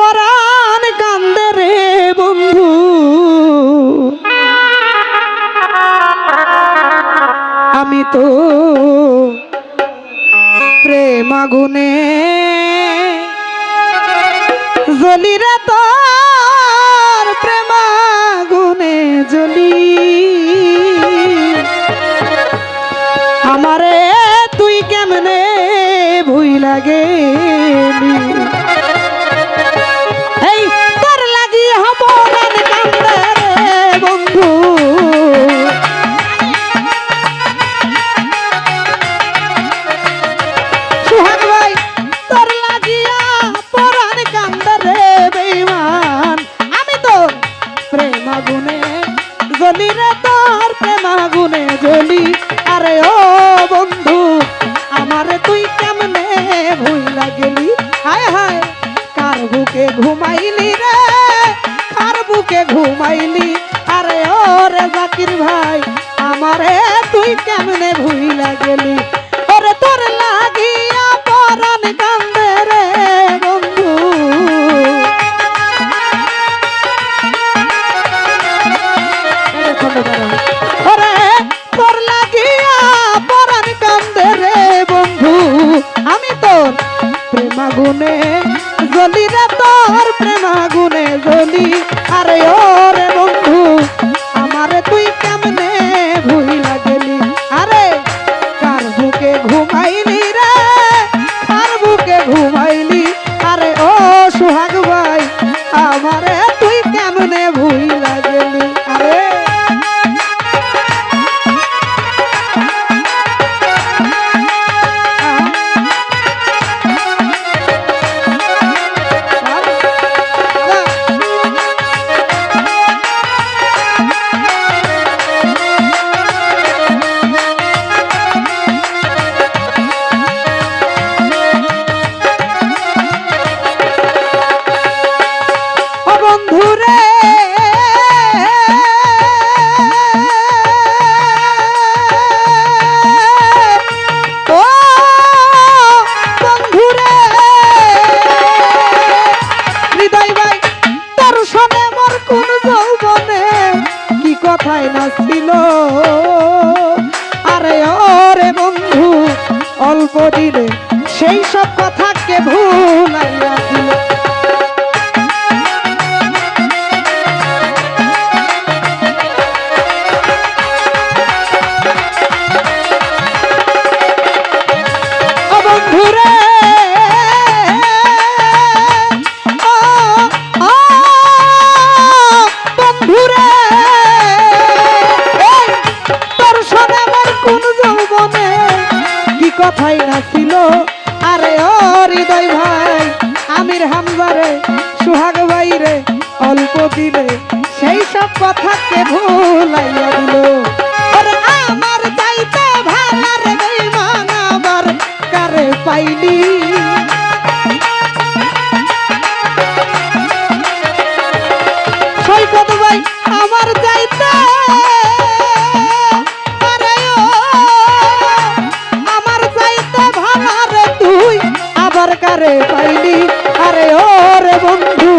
পরাণ কান্দে রে বন্ধু। আমি তো প্রেম আগুনে জ্বলি রে তোর প্রেম আগুনে জ্বলি। আমারে তুই কেমনে ভুই লাগে কেমনে ভুই লাগেলি ওরে তোর লাগিয়া পরাণ কান্দে রে বন্ধু। ওরে তোর লাগিয়া পরাণ কান্দে রে বন্ধু। আমি তোর প্রেমাগুনে রে, তোর প্রেমাগুনে আরে ও কি কথাই আরে ওরে বন্ধু অল্প দিনে সেই সব কথাকে ভুলাইয়া দিল। দিলে সেই সব কথাকে ভুলাইয়া দিল? আমার যাইতে ভালার আবার কারে পাইলি? আমার যাইতে? আমার আবার কারে পাইলি? আরে ও রে বন্ধু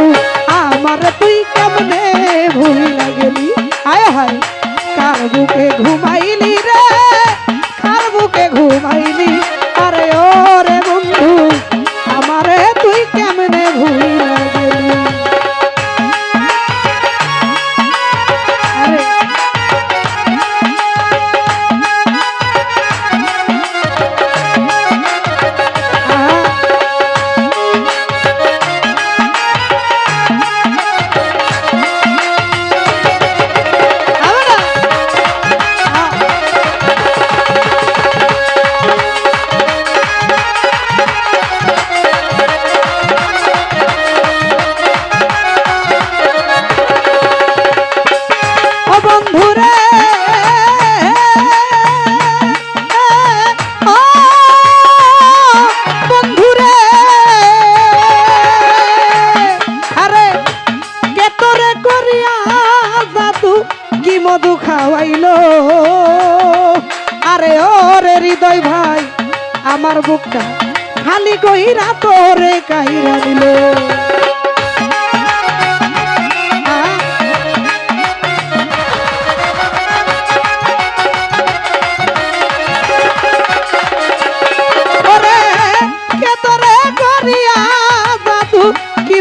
খাওয়াইল। আরে ওরে হৃদয় ভাই, আমার বুকটা খালি কইরা তোরে কাইরা দিল।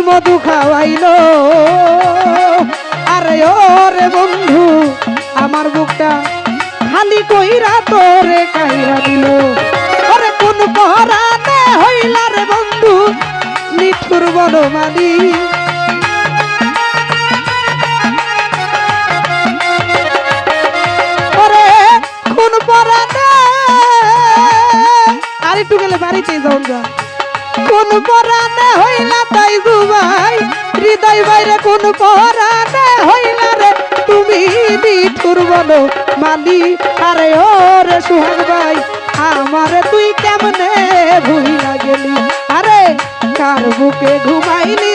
মধু খাওয়াইল? আরে ওরে বন্ধু আমার বুকটা খালি কইরা তোরে কাইরা দিল। ওরে কোন পরাতে হইলা রে বন্ধু, নিঠুর বড় মালি ওরে কোন পরাতে আর একটু গেলে বাড়িতে যাও যা। কোন পরাতে হইলা তাই দুবাই, হৃদয় বাইরে কোন পরাতে হইলা বলো মালি। আরে ও রে সুহাগ ভাই, আমারে তুই কেমনে ভুইলা গেলি? আরে কার বুকে ঘুমাইলি